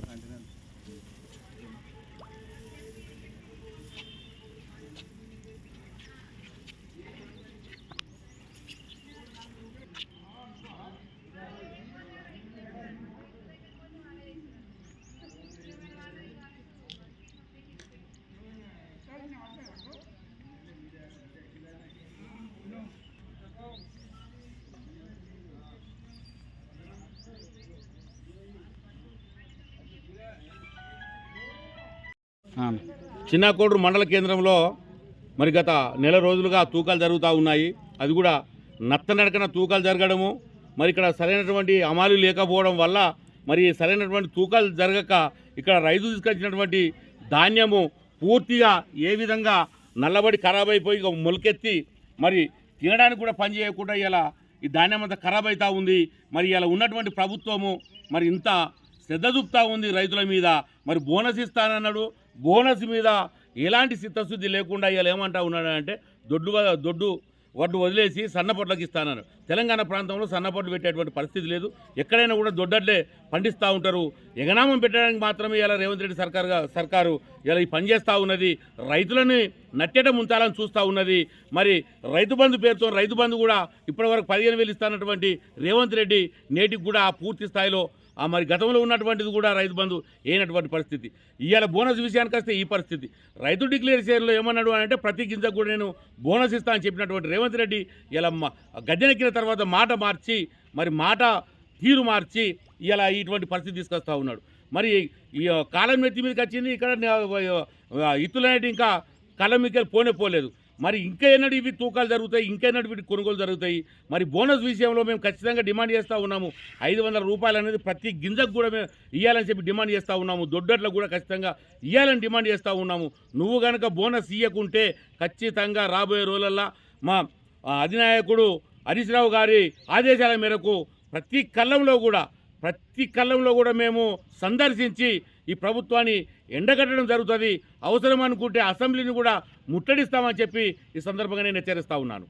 反正 చిన్నకోడూరు మండల కేంద్రంలో మరి గత నెల రోజులుగా తూకాలు జరుగుతూ ఉన్నాయి. అది కూడా నత్తనడకన తూకాలు జరగడము మరి ఇక్కడ సరైనటువంటి అమాలు లేకపోవడం వల్ల మరి సరైనటువంటి తూకాలు జరగక ఇక్కడ రైతు తీసుకొచ్చినటువంటి ధాన్యము పూర్తిగా ఏ విధంగా నల్లబడి ఖరాబ్ అయిపోయి మొలకెత్తి మరి తినడానికి కూడా పని చేయకుండా ఇలా ఈ ధాన్యం అంతా ఖరాబ్ అవుతూ ఉంది. మరి ఇలా ఉన్నటువంటి ప్రభుత్వము మరి ఇంత శ్రద్ధ చూపుతా ఉంది రైతుల మీద. మరి బోనస్ ఇస్తానన్నాడు. బోనస్ మీద ఎలాంటి చిత్తశుద్ధి లేకుండా ఇలా ఏమంటా ఉన్నాడు అంటే దొడ్డు దొడ్డు వడ్డు వదిలేసి సన్నపొట్లకి ఇస్తానన్నారు తెలంగాణ ప్రాంతంలో సన్నపొట్లు పెట్టేటువంటి పరిస్థితి లేదు. ఎక్కడైనా కూడా దొడ్డడ్లే పండిస్తూ ఉంటారు. ఎగనామం పెట్టడానికి మాత్రమే ఇలా రేవంత్ రెడ్డి సర్కారు సర్కారు ఇలా ఈ పని చేస్తూ ఉన్నది. రైతులని నట్టేట ముంచాలని చూస్తూ ఉన్నది. మరి రైతు బంధు పేరుతో రైతు బంధు కూడా ఇప్పటివరకు పదిహేను వేలు ఇస్తానటువంటి రేవంత్ రెడ్డి నేటికి కూడా పూర్తి స్థాయిలో ఆ మరి గతంలో ఉన్నటువంటిది కూడా రైతు బంధు అయినటువంటి పరిస్థితి. ఇవాళ బోనస్ విషయానికి వస్తే ఈ పరిస్థితి. రైతు డిక్లేర్ చేయడంలో ఏమన్నాడు అని అంటే ప్రతి గింజకు కూడా నేను బోనస్ ఇస్తా అని చెప్పినటువంటి రేవంత్ రెడ్డి ఇలా గద్దెనెక్కిన తర్వాత మాట మార్చి మరి మాట తీరు మార్చి ఇలా ఇటువంటి పరిస్థితి తీసుకొస్తా ఉన్నాడు. మరి ఈ కాలం నెత్తి మీదకి వచ్చింది ఇక్కడ ఇత్తులనేటి ఇంకా కాలం మీదకి పోనే పోలేదు. మరి ఇంకా ఎన్నడు ఇవి తూకాలు జరుగుతాయి ఇంకా ఎన్నడు వీటి కొనుగోలు జరుగుతాయి. మరి బోనస్ విషయంలో మేము ఖచ్చితంగా డిమాండ్ చేస్తూ ఉన్నాము. ఐదు వందల రూపాయలు అనేది ప్రతి గింజకు కూడా మేము ఇవ్వాలని చెప్పి డిమాండ్ చేస్తూ ఉన్నాము. దొడ్డట్లకు కూడా ఖచ్చితంగా ఇవ్వాలని డిమాండ్ చేస్తూ ఉన్నాము. నువ్వు కనుక బోనస్ ఇవ్వకుంటే ఖచ్చితంగా రాబోయే రోజులల్లో మా అధినాయకుడు హరీశ్రావు గారి ఆదేశాల మేరకు ప్రతి కళ్ళంలో కూడా ప్రతి కళ్ళంలో కూడా మేము సందర్శించి ఈ ప్రభుత్వాన్ని ఎండగట్టడం జరుగుతుంది. అవసరం అనుకుంటే అసెంబ్లీని కూడా ముట్టడిస్తామని చెప్పి ఈ సందర్భంగా నేను హెచ్చరిస్తా ఉన్నాను.